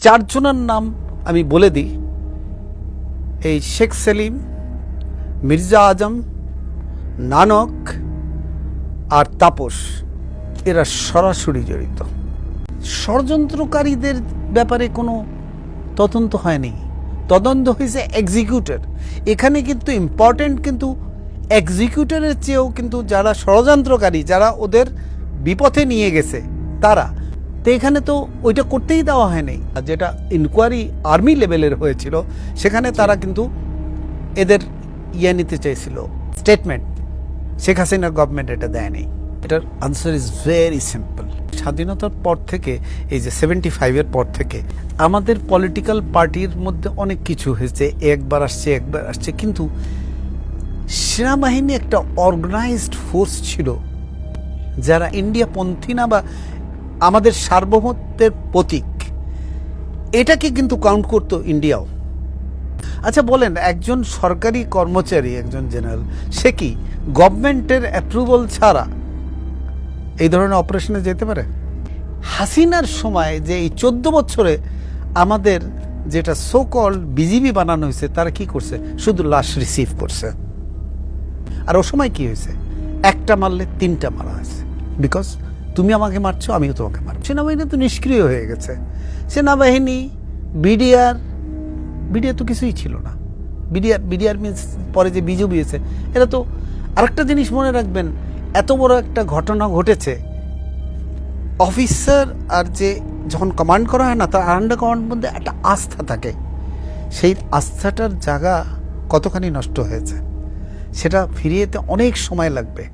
চারজনের নাম আমি বলে দিই। এই শেখ সেলিম, মির্জা আজম, নানক আর তাপস। এরা সরাসরি জড়িত। ষড়যন্ত্রকারীদের ব্যাপারে কোনো তদন্ত হয়নি। তদন্ত হয়েছে এক্সিকিউটর এখানে কিন্তু ইম্পর্টেন্ট কিন্তু এক্সিকিউটরের চেয়েও কিন্তু যারা ষড়যন্ত্রকারী, যারা ওদের বিপথে নিয়ে গেছে, তারা তো এখানে তো ওইটা করতেই দেওয়া হয়নি। যেটা ইনকোয়ারি আর্মি লেভেলের হয়েছিল, সেখানে তারা কিন্তু এদের ইয়ে নিতে চাইছিল স্টেটমেন্ট শেখ হাসিনার গভর্নমেন্ট এটা দেয়নি। এটার আনসার ইজ ভেরি সিম্পল স্বাধীনতার পর থেকে, এই যে সেভেন্টি ফাইভের পর থেকে, আমাদের পলিটিক্যাল পার্টির মধ্যে অনেক কিছু হয়েছে, একবার আসছে একবার আসছে, কিন্তু সেনাবাহিনী একটা অর্গানাইজড ফোর্স ছিল, যারা ইন্ডিয়া পন্থী না বা আমাদের সার্বভৌমত্বের প্রতীক। এটাকে কিন্তু কাউন্ট করতো ইন্ডিয়াও। আচ্ছা বলেন, একজন সরকারি কর্মচারী, একজন জেনারেল সে কি গভর্নমেন্টের অ্যাপ্রুভাল ছাড়া এই ধরনের অপারেশনে যেতে পারে? হাসিনার সময় যে এই চোদ্দ বছরে আমাদের যেটা সো কল বিজিবি বানানো হয়েছে, তারা কি করছে? শুধু লাশ রিসিভ করছে। আর ও সময় কি হয়েছে? একটা মারলে তিনটা মারা হয়েছে। বিকজ তুমি আমাকে মারছো, আমিও তোমাকে মারব সেনাবাহিনী তো নিষ্ক্রিয় হয়ে গেছে। সেনাবাহিনী, বিডিআর বিডিআর তো কিছুই ছিল না। বিডিআর বিডিআর মিনস পরে যে বিজেপি হয়েছে এটা তো আরেকটা জিনিস মনে রাখবেন, এত বড় একটা ঘটনা ঘটেছে। অফিসার আর যে যখন কমান্ড করা হয় না, তার আন্ডার কমান্ড মধ্যে একটা আস্থা থাকে। সেই আস্থাটার জায়গা কতখানি নষ্ট হয়েছে, সেটা ফিরিয়েতে অনেক সময় লাগবে।